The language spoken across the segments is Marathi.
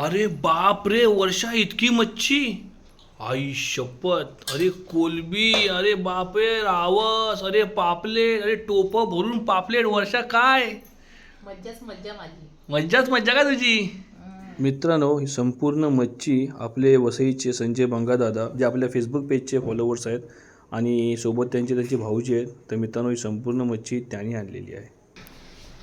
अरे बाप रे वर्षा इतकी मच्छी. आई शपथ. अरे कोलबी अरे बाप रे रावस अरे पापलेट अरे टोप भरून पापलेट वर्षा काय? मज्जाच मज्जा माझी. मज्जाच मज्जा का तुझी? मित्रांनो ही संपूर्ण मच्छी आपले वसईचे संजय बंगादादा जे आपल्या फेसबुक पेजचे फॉलोवर्स आहेत आणि सोबत त्यांचे त्यांचे भाऊजी आहेत तर मित्रांनो ही संपूर्ण मच्छी त्यांनी आणलेली आहे.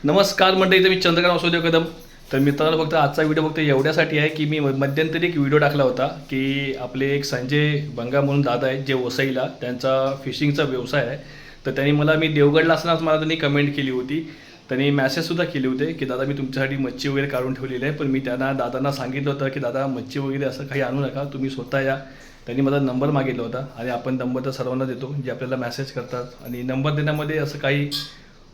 नमस्कार मंडळी इथे मी चंद्रकांत वासुदेव कदम. तर मित्रांनो फक्त आजचा व्हिडिओ फक्त एवढ्यासाठी आहे की मी मध्यंतरी एक व्हिडिओ टाकला होता की आपले एक संजय बंगा म्हणून दादा आहेत जे वसईला त्यांचा फिशिंगचा व्यवसाय आहे. तर त्यांनी मला मी देवगडला असतानाच मला त्यांनी कमेंट केली होती. त्यांनी मॅसेजसुद्धा केले होते की दादा मी तुमच्यासाठी मच्छी वगैरे काढून ठेवलेली आहे पण मी त्यांना दादांना सांगितलं होतं की दादा मच्छी वगैरे असं काही आणू नका तुम्ही स्वतः या. त्यांनी माझा नंबर मागितला होता आणि आपण नंबर तर सर्वांना देतो जे आपल्याला मॅसेज करतात. आणि नंबर देण्यामध्ये असं काही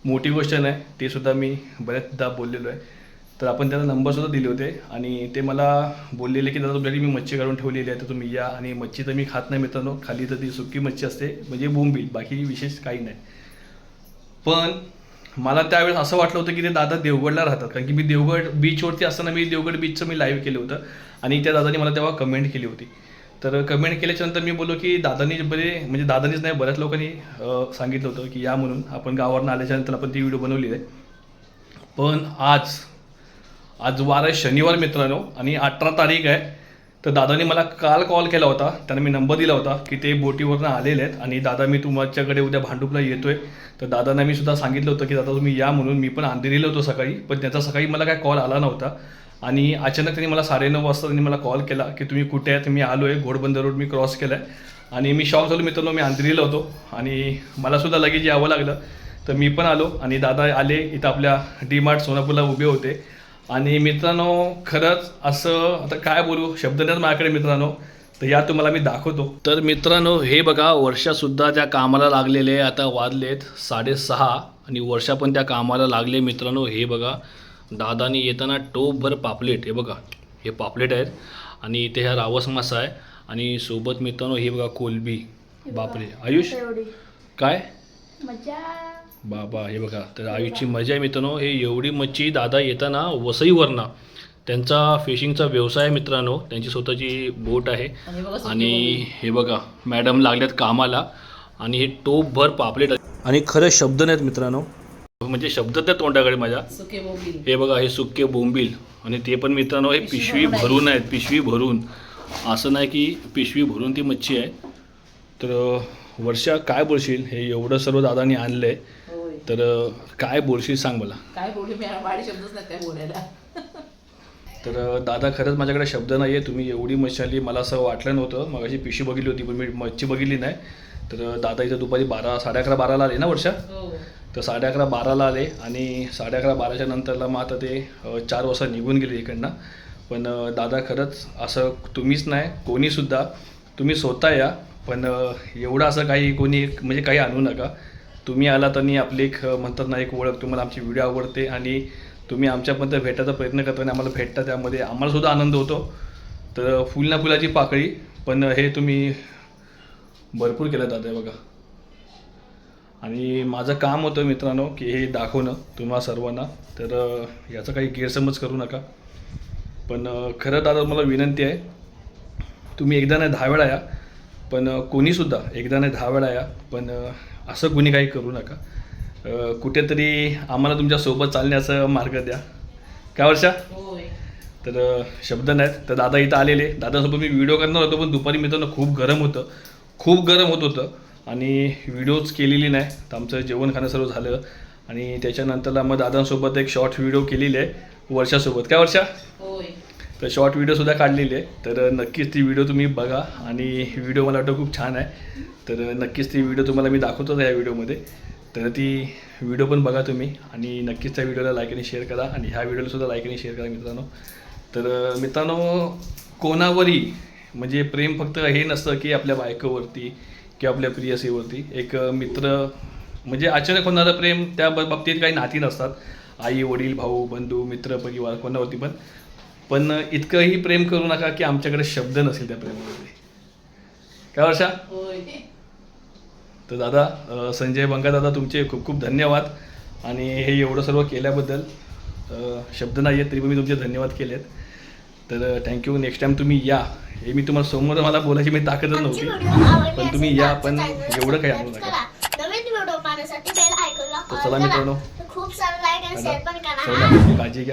मोठी गोष्ट नाही ते सुद्धा मी बऱ्याचदा बोललेलो आहे. तर आपण त्यांना नंबरसुद्धा दिले होते. आणि ते मला बोललेले की दादा तुमच्याकडे मी मच्छी काढून ठेवलेली आहे तर तुम्ही या. आणि मच्छी तर मी खात नाही मित्रांनो. खाली तर ती सुकी मच्छी असते म्हणजे बोंबील बाकी विशेष काही नाही. पण मला त्यावेळेस असं वाटलं होतं की ते दादा देवगडला राहतात. कारण की मी देवगड बीचवरती असताना मी देवगड बीचचं मी लाईव्ह केलं होतं. आणि त्या दादाने मला तेव्हा कमेंट केली होती. तर कमेंट केल्याच्यानंतर मी बोललो की दादांनी बरे म्हणजे दादानीच नाही बऱ्याच लोकांनी सांगितलं होतं की या म्हणून. आपण गावावरनं आल्याच्यानंतर आपण ती व्हिडिओ बनवली आहे. पण आज आज वार आहे शनिवार मित्रांनो आणि अठरा तारीख आहे. तर दादाने मला काल कॉल केला होता. त्यांना मी नंबर दिला होता की ते बोटीवरनं आलेले आहेत. आणि दादा मी तुमच्याकडे उद्या भांडुपला आहे तर दादांना मी सुद्धा सांगितलं होतं की दादा तुम्ही या म्हणून मी पण अंधेरीला होतो सकाळी. पण त्याचा सकाळी मला काय कॉल आला नव्हता. आणि अचानक त्यांनी मला साडेनऊ वाजता त्यांनी मला कॉल केला की तुम्ही कुठे आहेत? मी आलो आहे घोडबंदर रोड मी क्रॉस केला आहे आणि मी शॉक झालो मित्रांनो मी अंधेरीला होतो. आणि मलासुद्धा लगेच यावं लागलं. तर मी पण आलो. आणि दादा आले. इथं आपल्या डी मार्ट सोनापूरला उभे होते. आणि मित्रांनो खरंच असं आता काय बोलू शब्द नाहीत माझ्याकडे मित्रांनो तर या तुम्हाला मी दाखवतो. तर मित्रांनो हे बघा वर्षासुद्धा त्या कामाला लागलेले आता वाजलेत साडेसहा आणि वर्षा पण त्या कामाला लागले मित्रांनो हे बघा दादानी येताना टोपभर पापलेट हे बघा हे पापलेट आहेत आणि इथे ह्या रावस मासा आहे आणि सोबत मित्रांनो हे बघा कोलबी बापरे आयुष काय? मजा बाबा हे बघा तर आयुषची मजा आहे मित्रांनो. हे एवढी मच्छी दादा येताना वसईवरनं त्यांचा फिशिंगचा व्यवसाय आहे मित्रांनो. त्यांची स्वतःची बोट आहे. आणि. हे बघा मॅडम लागल्यात कामाला. आणि हे टोपभर पापलेट. आणि खरं शब्द नाहीत मित्रांनो. म्हणजे शब्द त्या तोंडाकडे माझ्या. हे बघा हे सुके बोंबील. आणि ते पण मित्रांनो हे पिशवी भरून आहे. भरून आहेत पिशवी भरून. असं नाही की पिशवी भरून ती मच्छी आहे. तर वर्षा काय बोलशील? हे एवढं सर्व दादानी आणलं आहे तर काय बोलशील सांग मला. काय बोलू मी वाढी शब्दच नाही काय बोलायला. तर दादा खरंच माझ्याकडे शब्द नाही आहे तुम्ही एवढी मच्छी आणली मला असं वाटलं नव्हतं. मग अशी पिशवी बघितली होती पण मी मच्छी बघितली नाही. तर दादा इथं दुपारी बारा साडे अकरा बाराला आले ना वर्षा? हो. तर साडे अकरा बाराला आले आणि साडे अकरा बाराच्या नंतरला मग आता ते चार वाजता निघून गेले इकडनं. पण दादा खरंच असं तुम्हीच नाही कोणीसुद्धा. तुम्ही स्वतः या पण एवढं असं काही कोणी म्हणजे काही आणू नका. तुम्ही आलात आणि आपली एक म्हणतात ना एक ओळख तुम्हाला आमची व्हिडिओ आवडते आणि तुम्ही आमच्यापर्यंत भेटायचा प्रयत्न करता आणि आम्हाला भेटता त्यामध्ये आम्हालासुद्धा आनंद होतो. तर फुल ना फुलाची पाकळी पण हे तुम्ही भरपूर केलं दादा हे बघा. आणि माझं काम होतं मित्रांनो की हे दाखवणं तुम्हा सर्वांना. तर याचा काही गैरसमज करू नका. पण खरं दादा मला विनंती आहे तुम्ही एकदा नाही दहा वेळा या. पण कोणीसुद्धा एकदा नाही दहा वेळा या. पण असं कुणी काही करू नका. कुठेतरी आम्हाला तुमच्यासोबत चालण्याचा मार्ग द्या. काय वर्षा? तर शब्द नाहीत. तर दादा इथं आलेले. दादासोबत मी व्हिडिओ करणार होतो पण दुपारी मित्रांनो खूप गरम होतं. खूप गरम होत होतं. आणि व्हिडिओज केलेली नाही. तर आमचं जेवण खाणं सर्व झालं. आणि त्याच्यानंतरला मग दादांसोबत एक शॉर्ट व्हिडिओ केलेली आहे. वर्षासोबत. काय वर्षा? होय. तर शॉर्ट व्हिडिओसुद्धा काढलेले आहे. तर नक्कीच ती व्हिडिओ तुम्ही बघा. आणि व्हिडिओ मला वाटतं खूप छान आहे. तर नक्कीच ती व्हिडिओ तुम्हाला मी दाखवतोच या व्हिडिओमध्ये तर ती व्हिडिओ पण बघा तुम्ही. आणि नक्कीच त्या व्हिडिओला लाईक आणि शेअर करा. आणि ह्या व्हिडिओलासुद्धा लाईक आणि शेअर करा मित्रांनो. तर मित्रांनो कोणावरही म्हणजे प्रेम फक्त हे नसतं की आपल्या बायकोवरती किंवा आपल्या प्रियसीवरती. एक मित्र म्हणजे अचानक होणारं प्रेम त्या बाबतीत काही नाती नसतात. आई वडील भाऊ बंधू मित्र परिवार कोणावरती पण. पण इतकंही प्रेम करू नका की आमच्याकडे शब्द नसेल त्या प्रेमामध्ये. काय वर्षा? तर दादा संजय बंगा दादा तुमचे खूप खूप धन्यवाद. आणि हे एवढं सर्व केल्याबद्दल शब्द नाही आहेत तरी पण मी तुमचे धन्यवाद केलेत. तर थँक्यू नेक्स्ट टाइम तुम्ही या. हे मी तुम्हाला समोर मला बोलायची मी ताकदच नव्हती. पण तुम्ही या, पण एवढं काय आणू नका. तर चला. मित्रांनो. काळजी घ्या.